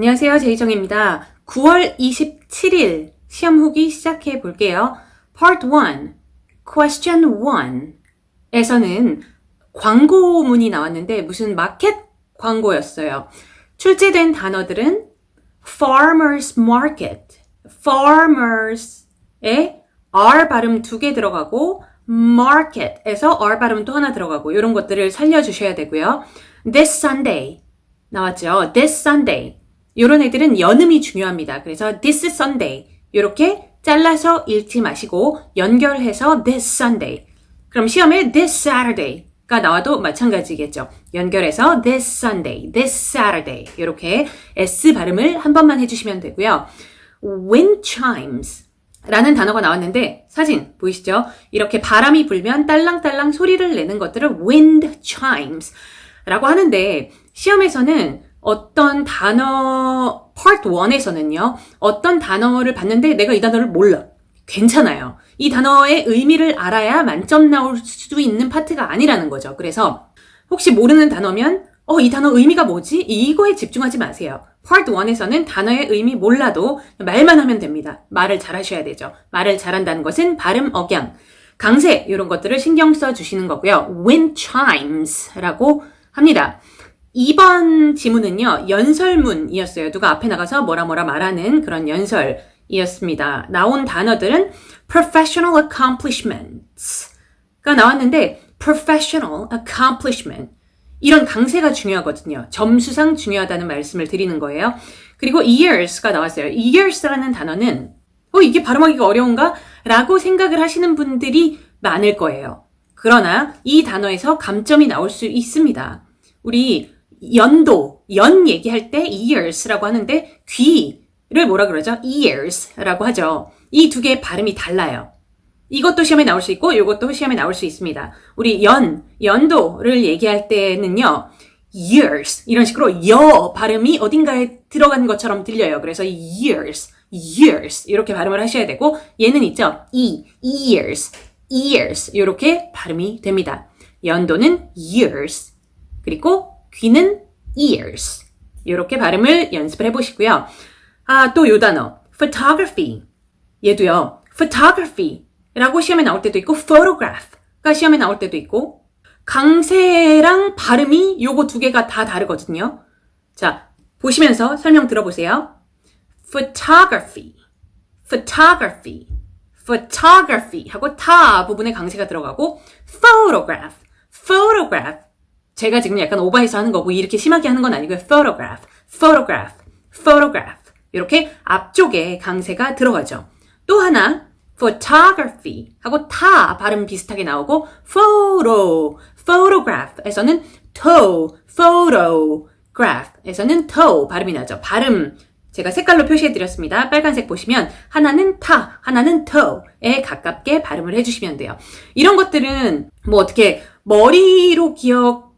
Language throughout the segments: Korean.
안녕하세요. 제이정입니다. 9월 27일 시험 후기 시작해 볼게요. Part 1, Question 1에서는 광고문이 나왔는데 무슨 마켓 광고였어요. 출제된 단어들은 farmers market, farmers에 R 발음 두 개 들어가고 market에서 R 발음 또 하나 들어가고 이런 것들을 살려주셔야 되고요. This Sunday 나왔죠. This Sunday 이런 애들은 연음이 중요합니다. 그래서 this Sunday 이렇게 잘라서 읽지 마시고 연결해서 this Sunday 그럼 시험에 this Saturday가 나와도 마찬가지겠죠. 연결해서 this Sunday, this Saturday 이렇게 S 발음을 한 번만 해주시면 되고요. wind chimes 라는 단어가 나왔는데 사진 보이시죠? 이렇게 바람이 불면 딸랑딸랑 소리를 내는 것들을 wind chimes 라고 하는데 시험에서는 어떤 단어 part 1에서는요. 어떤 단어를 봤는데 내가 이 단어를 몰라. 괜찮아요. 이 단어의 의미를 알아야 만점 나올 수 있는 파트가 아니라는 거죠. 그래서 혹시 모르는 단어면 어, 이 단어 의미가 뭐지? 이거에 집중하지 마세요. Part 1에서는 단어의 의미 몰라도 말만 하면 됩니다. 말을 잘 하셔야 되죠. 말을 잘한다는 것은 발음, 억양, 강세 이런 것들을 신경 써 주시는 거고요. Wind chimes라고 합니다. 2번 지문은요, 연설문이었어요. 누가 앞에 나가서 뭐라 뭐라 말하는 그런 연설이었습니다. 나온 단어들은 professional accomplishments가 나왔는데, professional accomplishment. 이런 강세가 중요하거든요. 점수상 중요하다는 말씀을 드리는 거예요. 그리고 years가 나왔어요. years라는 단어는, 어, 이게 발음하기가 어려운가? 라고 생각을 하시는 분들이 많을 거예요. 그러나 이 단어에서 감점이 나올 수 있습니다. 우리 연도, 연 얘기할 때 years라고 하는데 귀를 뭐라 그러죠? ears라고 하죠. 이 두 개의 발음이 달라요. 이것도 시험에 나올 수 있고 이것도 시험에 나올 수 있습니다. 우리 연, 연도를 얘기할 때는요. years 이런 식으로 여 발음이 어딘가에 들어간 것처럼 들려요. 그래서 years, years 이렇게 발음을 하셔야 되고 얘는 있죠. e, years, years 이렇게 발음이 됩니다. 연도는 years 그리고 귀는 ears 이렇게 발음을 연습을 해보시고요. 아, 또 요 단어 photography 얘도요. photography라고 시험에 나올 때도 있고 photograph가 시험에 나올 때도 있고 강세랑 발음이 요거 두 개가 다 다르거든요. 자, 보시면서 설명 들어보세요. photography, photography, photography 하고 타 부분에 강세가 들어가고 photograph, photograph 제가 지금 약간 오버해서 하는 거고 이렇게 심하게 하는 건 아니고요. photograph, photograph, photograph 이렇게 앞쪽에 강세가 들어가죠. 또 하나 photography 하고 타 발음 비슷하게 나오고 photo, photograph에서는 toe, photograph에서는 toe 발음이 나죠. 발음 제가 색깔로 표시해 드렸습니다. 빨간색 보시면 하나는 타, 하나는 toe에 가깝게 발음을 해주시면 돼요. 이런 것들은 뭐 어떻게 머리로 기억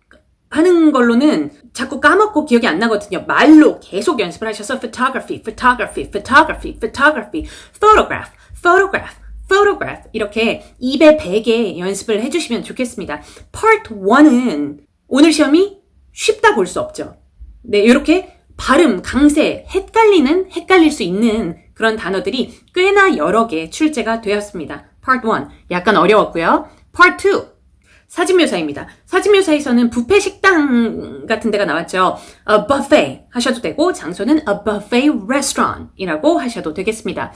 하는 걸로는 자꾸 까먹고 기억이 안 나거든요. 말로 계속 연습을 하셔서 photography, photography, photography, photography, photograph, photograph, photograph 이렇게 입에 베게 연습을 해주시면 좋겠습니다. Part 1은 오늘 시험이 쉽다 볼 수 없죠. 네, 이렇게 발음, 강세, 헷갈리는, 헷갈릴 수 있는 그런 단어들이 꽤나 여러 개 출제가 되었습니다. Part 1, 약간 어려웠고요. Part 2, 사진묘사입니다. 사진묘사에서는 부페 식당 같은 데가 나왔죠. A buffet 하셔도 되고, 장소는 a buffet restaurant이라고 하셔도 되겠습니다.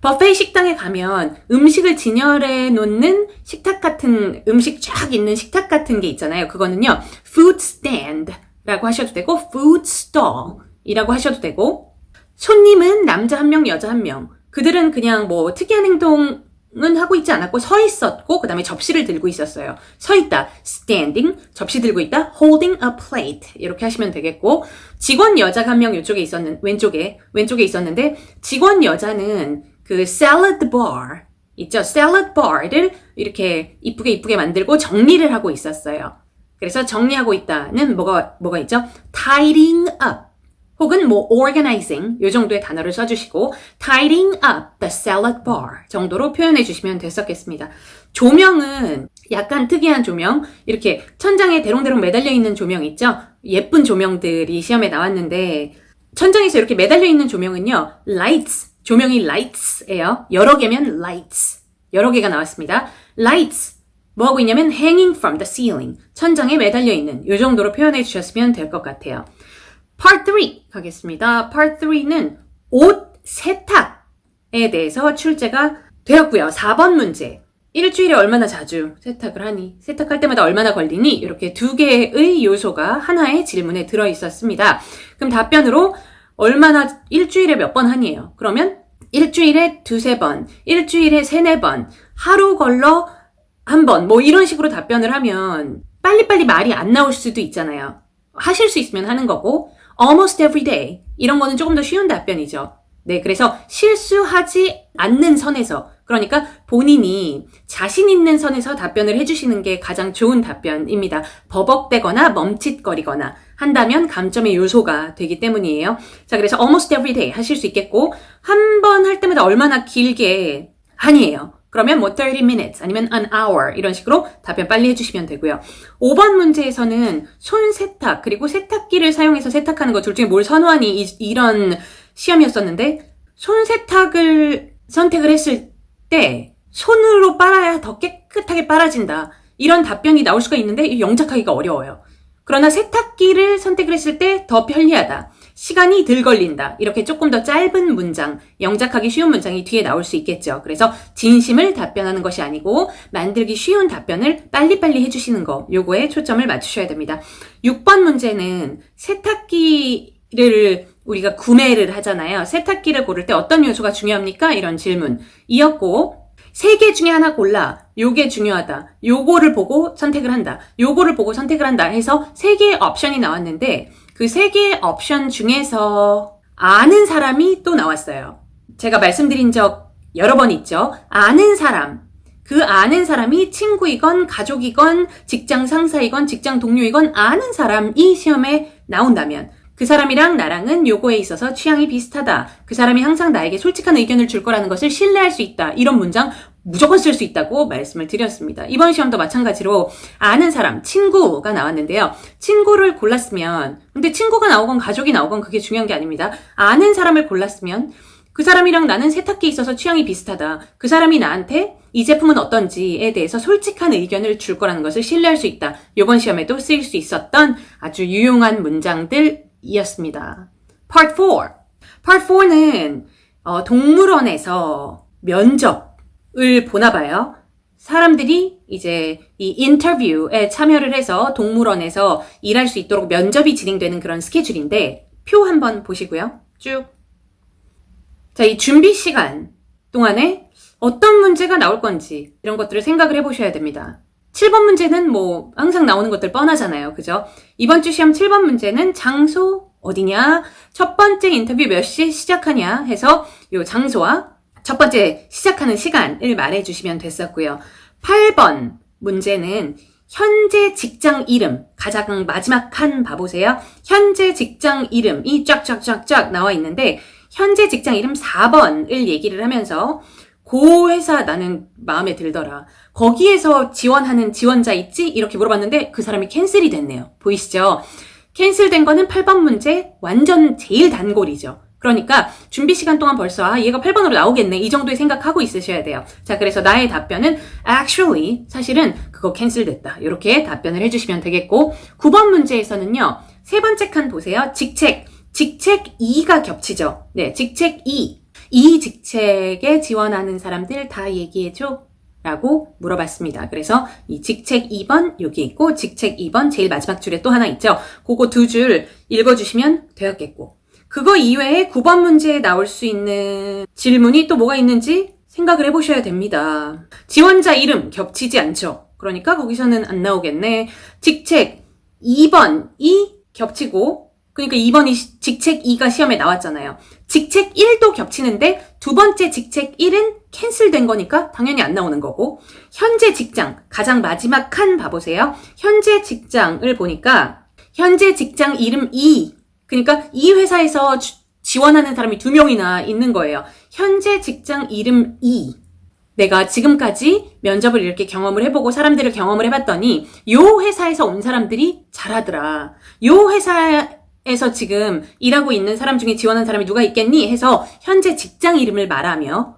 버페 식당에 가면 음식을 진열해 놓는 식탁 같은, 음식 쫙 있는 식탁 같은 게 있잖아요. 그거는요, food stand 라고 하셔도 되고, food stall 이라고 하셔도 되고, 손님은 남자 한 명, 여자 한 명. 그들은 그냥 뭐 특이한 행동 은 하고 있지 않았고 서 있었고, 그 다음에 접시를 들고 있었어요. 서 있다, standing, 접시 들고 있다, holding a plate. 이렇게 하시면 되겠고, 직원 여자가 한 명 이쪽에 있었는, 왼쪽에, 왼쪽에 있었는데, 직원 여자는 그 salad bar, 있죠? salad bar를 이렇게 이쁘게 이쁘게 만들고 정리를 하고 있었어요. 그래서 정리하고 있다는 뭐가, 뭐가 있죠? tidying up. 혹은 뭐 organizing 요 정도의 단어를 써주시고 tidying up the salad bar 정도로 표현해 주시면 됐었겠습니다. 조명은 약간 특이한 조명 이렇게 천장에 대롱대롱 매달려 있는 조명 있죠? 예쁜 조명들이 시험에 나왔는데 천장에서 이렇게 매달려 있는 조명은요, lights. 조명이 lights예요. 여러 개면 lights. 여러 개가 나왔습니다. lights. 뭐 하고 있냐면 hanging from the ceiling. 천장에 매달려 있는 요 정도로 표현해 주셨으면 될 것 같아요. Part 3 가겠습니다. Part 3는 옷 세탁에 대해서 출제가 되었고요. 4번 문제. 일주일에 얼마나 자주 세탁을 하니? 세탁할 때마다 얼마나 걸리니? 이렇게 두 개의 요소가 하나의 질문에 들어 있었습니다. 그럼 답변으로 얼마나 일주일에 몇 번 하니에요? 그러면 일주일에 두세 번, 일주일에 세네 번, 하루 걸러 한 번, 뭐 이런 식으로 답변을 하면 빨리빨리 말이 안 나올 수도 있잖아요. 하실 수 있으면 하는 거고, almost every day. 이런 거는 조금 더 쉬운 답변이죠. 네, 그래서 실수하지 않는 선에서, 그러니까 본인이 자신 있는 선에서 답변을 해주시는 게 가장 좋은 답변입니다. 버벅대거나 멈칫거리거나 한다면 감점의 요소가 되기 때문이에요. 자, 그래서 almost every day 하실 수 있겠고, 한 번 할 때마다 얼마나 길게 하니에요. 그러면 뭐 30 minutes 아니면 an hour 이런 식으로 답변 빨리 해주시면 되고요. 5번 문제에서는 손 세탁 그리고 세탁기를 사용해서 세탁하는 거둘 중에 뭘 선호하니 이, 런 시험이었었는데 손 세탁을 선택을 했을 때 손으로 빨아야 더 깨끗하게 빨아진다. 이런 답변이 나올 수가 있는데 영작하기가 어려워요. 그러나 세탁기를 선택을 했을 때 더 편리하다. 시간이 덜 걸린다. 이렇게 조금 더 짧은 문장, 영작하기 쉬운 문장이 뒤에 나올 수 있겠죠. 그래서 진심을 답변하는 것이 아니고 만들기 쉬운 답변을 빨리빨리 해주시는 거, 요거에 초점을 맞추셔야 됩니다. 6번 문제는 세탁기를 우리가 구매를 하잖아요. 세탁기를 고를 때 어떤 요소가 중요합니까? 이런 질문 이었고, 세 개 중에 하나 골라. 요게 중요하다. 요거를 보고 선택을 한다. 요거를 보고 선택을 한다 해서 세 개의 옵션이 나왔는데, 그 세 개의 옵션 중에서 아는 사람이 또 나왔어요. 제가 말씀드린 적 여러 번 있죠. 아는 사람. 그 아는 사람이 친구이건 가족이건 직장 상사이건 직장 동료이건 아는 사람이 시험에 나온다면 그 사람이랑 나랑은 요거에 있어서 취향이 비슷하다. 그 사람이 항상 나에게 솔직한 의견을 줄 거라는 것을 신뢰할 수 있다. 이런 문장 무조건 쓸 수 있다고 말씀을 드렸습니다. 이번 시험도 마찬가지로 아는 사람, 친구가 나왔는데요. 친구를 골랐으면, 근데 친구가 나오건 가족이 나오건 그게 중요한 게 아닙니다. 아는 사람을 골랐으면 그 사람이랑 나는 세탁기에 있어서 취향이 비슷하다. 그 사람이 나한테 이 제품은 어떤지에 대해서 솔직한 의견을 줄 거라는 것을 신뢰할 수 있다. 이번 시험에도 쓰일 수 있었던 아주 유용한 문장들이었습니다. Part 4. Part 4는 어, 동물원에서 면접 을 보나 봐요. 사람들이 이제 이 인터뷰에 참여를 해서 동물원에서 일할 수 있도록 면접이 진행되는 그런 스케줄인데 표 한번 보시고요. 쭉. 자, 이 준비 시간 동안에 어떤 문제가 나올 건지 이런 것들을 생각을 해보셔야 됩니다. 7번 문제는 뭐 항상 나오는 것들 뻔하잖아요. 그죠? 이번 주 시험 7번 문제는 장소 어디냐? 첫 번째 인터뷰 몇 시에 시작하냐? 해서 요 장소와 첫 번째 시작하는 시간을 말해 주시면 됐었고요. 8번 문제는 현재 직장 이름 가장 마지막 칸 봐보세요. 현재 직장 이름이 쫙쫙쫙쫙 나와 있는데 현재 직장 이름 4번을 얘기를 하면서 고 회사 나는 마음에 들더라. 거기에서 지원하는 지원자 있지? 이렇게 물어봤는데 그 사람이 캔슬이 됐네요. 보이시죠? 캔슬된 거는 8번 문제 완전 제일 단골이죠. 그러니까 준비 시간 동안 벌써 아 얘가 8번으로 나오겠네 이 정도의 생각하고 있으셔야 돼요. 자 그래서 나의 답변은 actually 사실은 그거 캔슬됐다. 이렇게 답변을 해주시면 되겠고 9번 문제에서는요 세 번째 칸 보세요. 직책 직책 2가 겹치죠. 네 직책 2. 이 직책에 지원하는 사람들 다 얘기해줘. 라고 물어봤습니다. 그래서 이 직책 2번 여기 있고 직책 2번 제일 마지막 줄에 또 하나 있죠. 그거 두 줄 읽어주시면 되었겠고 그거 이외에 9번 문제에 나올 수 있는 질문이 또 뭐가 있는지 생각을 해보셔야 됩니다. 지원자 이름 겹치지 않죠. 그러니까 거기서는 안 나오겠네. 직책 2번이 겹치고 그러니까 2번이 직책 2가 시험에 나왔잖아요. 직책 1도 겹치는데 두 번째 직책 1은 캔슬된 거니까 당연히 안 나오는 거고 현재 직장 가장 마지막 칸 봐보세요. 현재 직장을 보니까 현재 직장 이름 2 그러니까 이 회사에서 주, 지원하는 사람이 두 명이나 있는 거예요. 현재 직장 이름 2. 내가 지금까지 면접을 이렇게 경험을 해보고 사람들을 경험을 해봤더니 요 회사에서 온 사람들이 잘하더라. 요 회사에 에서 지금 일하고 있는 사람 중에 지원한 사람이 누가 있겠니? 해서 현재 직장 이름을 말하며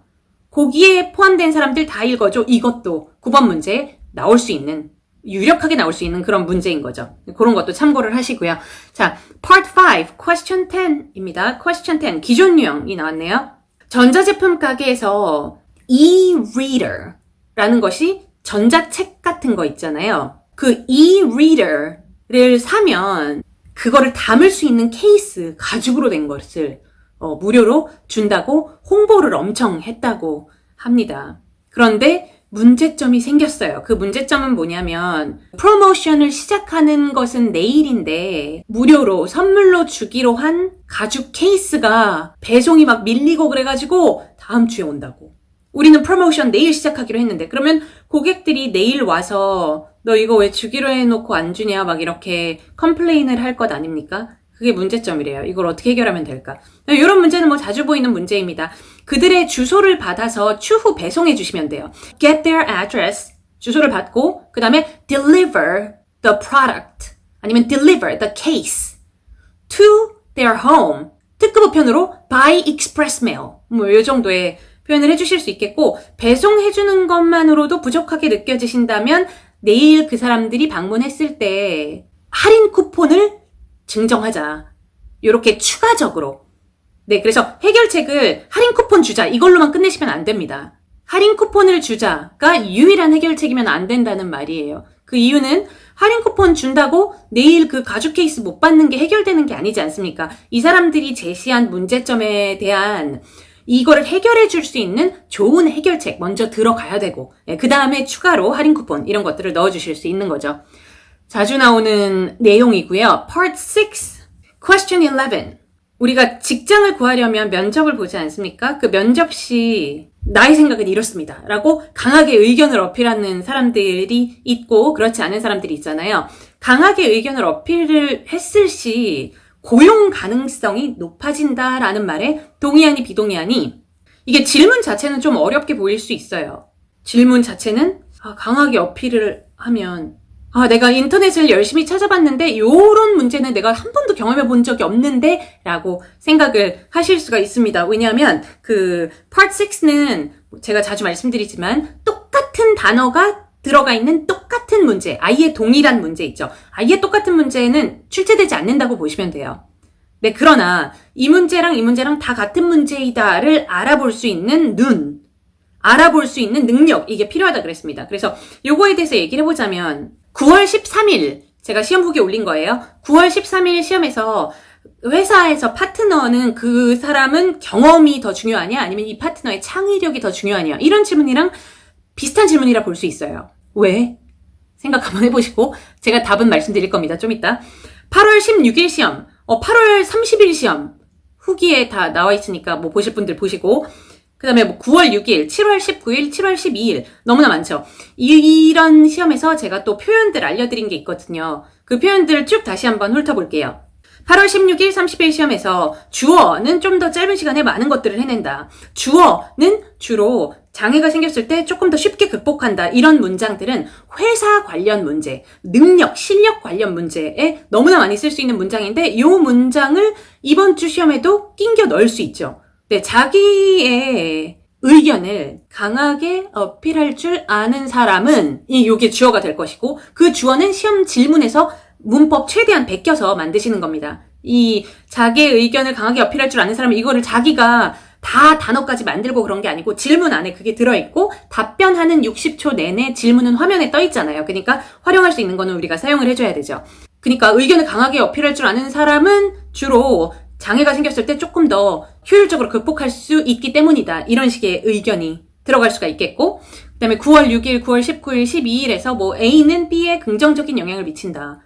거기에 포함된 사람들 다 읽어줘. 이것도 9번 문제 나올 수 있는 유력하게 나올 수 있는 그런 문제인 거죠. 그런 것도 참고를 하시고요. 자, part 5, question 10입니다. question 10, 기존 유형이 나왔네요. 전자제품 가게에서 e-reader라는 것이 전자책 같은 거 있잖아요. 그 e-reader를 사면 그거를 담을 수 있는 케이스, 가죽으로 된 것을 어, 무료로 준다고 홍보를 엄청 했다고 합니다. 그런데 문제점이 생겼어요. 그 문제점은 뭐냐면 프로모션을 시작하는 것은 내일인데 무료로 선물로 주기로 한 가죽 케이스가 배송이 막 밀리고 그래가지고 다음 주에 온다고. 우리는 프로모션 내일 시작하기로 했는데 그러면 고객들이 내일 와서 너 이거 왜 주기로 해놓고 안 주냐 막 이렇게 컴플레인을 할 것 아닙니까? 그게 문제점이래요. 이걸 어떻게 해결하면 될까? 이런 문제는 뭐 자주 보이는 문제입니다. 그들의 주소를 받아서 추후 배송해 주시면 돼요. Get their address. 주소를 받고, 그 다음에 deliver the product. 아니면 deliver the case to their home. 특급 우편으로 by express mail. 뭐, 이 정도의 표현을 해주실 수 있겠고, 배송해주는 것만으로도 부족하게 느껴지신다면, 내일 그 사람들이 방문했을 때, 할인 쿠폰을 증정하자. 이렇게 추가적으로. 네, 그래서 해결책을 할인 쿠폰 주자. 이걸로만 끝내시면 안 됩니다. 할인 쿠폰을 주자가 유일한 해결책이면 안 된다는 말이에요. 그 이유는 할인 쿠폰 준다고 내일 그 가죽 케이스 못 받는 게 해결되는 게 아니지 않습니까? 이 사람들이 제시한 문제점에 대한 이거를 해결해 줄 수 있는 좋은 해결책 먼저 들어가야 되고, 그 다음에 추가로 할인 쿠폰 이런 것들을 넣어 주실 수 있는 거죠. 자주 나오는 내용이고요. Part 6, Question 11. 우리가 직장을 구하려면 면접을 보지 않습니까? 그 면접 시 나의 생각은 이렇습니다. 라고 강하게 의견을 어필하는 사람들이 있고 그렇지 않은 사람들이 있잖아요. 강하게 의견을 어필을 했을 시 고용 가능성이 높아진다라는 말에 동의하니 비동의하니 이게 질문 자체는 좀 어렵게 보일 수 있어요. 질문 자체는 아, 강하게 어필을 하면 아, 내가 인터넷을 열심히 찾아봤는데 요런 문제는 내가 한 번도 경험해 본 적이 없는데 라고 생각을 하실 수가 있습니다. 왜냐하면 그 part 6는 제가 자주 말씀드리지만 똑같은 단어가 들어가 있는 똑같은 문제, 아예 동일한 문제 있죠. 아예 똑같은 문제는 출제되지 않는다고 보시면 돼요. 네, 그러나 이 문제랑 이 문제랑 다 같은 문제이다를 알아볼 수 있는 눈, 알아볼 수 있는 능력, 이게 필요하다 그랬습니다. 그래서 요거에 대해서 얘기를 해보자면 9월 13일 제가 시험 후기 올린 거예요. 9월 13일 시험에서 회사에서 파트너는 그 사람은 경험이 더 중요하냐 아니면 이 파트너의 창의력이 더 중요하냐 이런 질문이랑 비슷한 질문이라 볼 수 있어요. 왜? 생각 한번 해보시고 제가 답은 말씀드릴 겁니다. 좀 이따 8월 16일 시험, 어, 8월 30일 시험 후기에 다 나와 있으니까 뭐 보실 분들 보시고 그 다음에 뭐 9월 6일, 7월 19일, 7월 12일 너무나 많죠. 이, 런 시험에서 제가 또 표현들 알려드린 게 있거든요. 그 표현들을 쭉 다시 한번 훑어볼게요. 8월 16일, 30일 시험에서 주어는 좀 더 짧은 시간에 많은 것들을 해낸다. 주어는 주로 장애가 생겼을 때 조금 더 쉽게 극복한다. 이런 문장들은 회사 관련 문제, 능력, 실력 관련 문제에 너무나 많이 쓸 수 있는 문장인데 이 문장을 이번 주 시험에도 낑겨 넣을 수 있죠. 네, 자기의 의견을 강하게 어필할 줄 아는 사람은 이 요게 주어가 될 것이고 그 주어는 시험 질문에서 문법 최대한 베껴서 만드시는 겁니다. 이 자기의 의견을 강하게 어필할 줄 아는 사람은 이거를 자기가 다 단어까지 만들고 그런 게 아니고 질문 안에 그게 들어있고 답변하는 60초 내내 질문은 화면에 떠 있잖아요. 그러니까 활용할 수 있는 거는 우리가 사용을 해줘야 되죠. 그러니까 의견을 강하게 어필할 줄 아는 사람은 주로 장애가 생겼을 때 조금 더 효율적으로 극복할 수 있기 때문이다. 이런 식의 의견이 들어갈 수가 있겠고, 그 다음에 9월 6일, 9월 19일, 12일에서 뭐 A는 B에 긍정적인 영향을 미친다.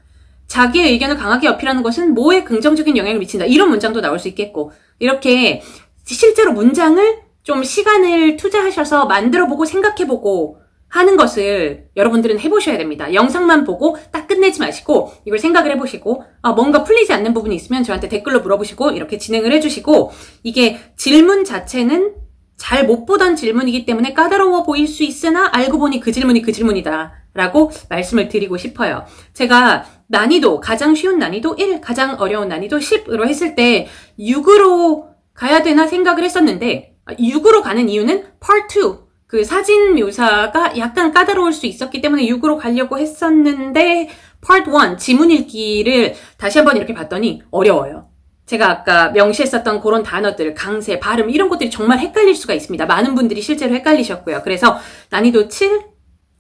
자기의 의견을 강하게 어필하는 것은 뭐에 긍정적인 영향을 미친다. 이런 문장도 나올 수 있겠고, 이렇게 실제로 문장을 좀 시간을 투자하셔서 만들어보고 생각해보고 하는 것을 여러분들은 해보셔야 됩니다. 영상만 보고 딱 끝내지 마시고 이걸 생각을 해보시고 아, 뭔가 풀리지 않는 부분이 있으면 저한테 댓글로 물어보시고 이렇게 진행을 해주시고 이게 질문 자체는 잘 못 보던 질문이기 때문에 까다로워 보일 수 있으나 알고 보니 그 질문이 그 질문이다 라고 말씀을 드리고 싶어요. 제가 난이도, 가장 쉬운 난이도 1, 가장 어려운 난이도 10으로 했을 때 6으로 가야 되나 생각을 했었는데 6으로 가는 이유는 Part 2, 그 사진 묘사가 약간 까다로울 수 있었기 때문에 6으로 가려고 했었는데 Part 1, 지문 읽기를 다시 한번 이렇게 봤더니 어려워요. 제가 아까 명시했었던 그런 단어들, 강세, 발음 이런 것들이 정말 헷갈릴 수가 있습니다. 많은 분들이 실제로 헷갈리셨고요. 그래서 난이도 7,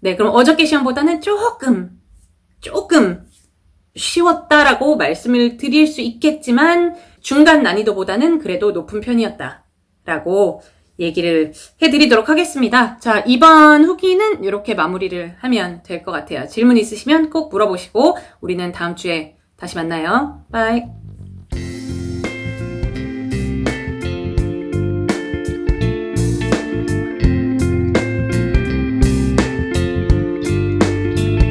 네, 그럼 어저께 시험보다는 조금, 조금 쉬웠다라고 말씀을 드릴 수 있겠지만 중간 난이도보다는 그래도 높은 편이었다라고 얘기를 해드리도록 하겠습니다. 자, 이번 후기는 이렇게 마무리를 하면 될 것 같아요. 질문 있으시면 꼭 물어보시고 우리는 다음 주에 다시 만나요. 바이.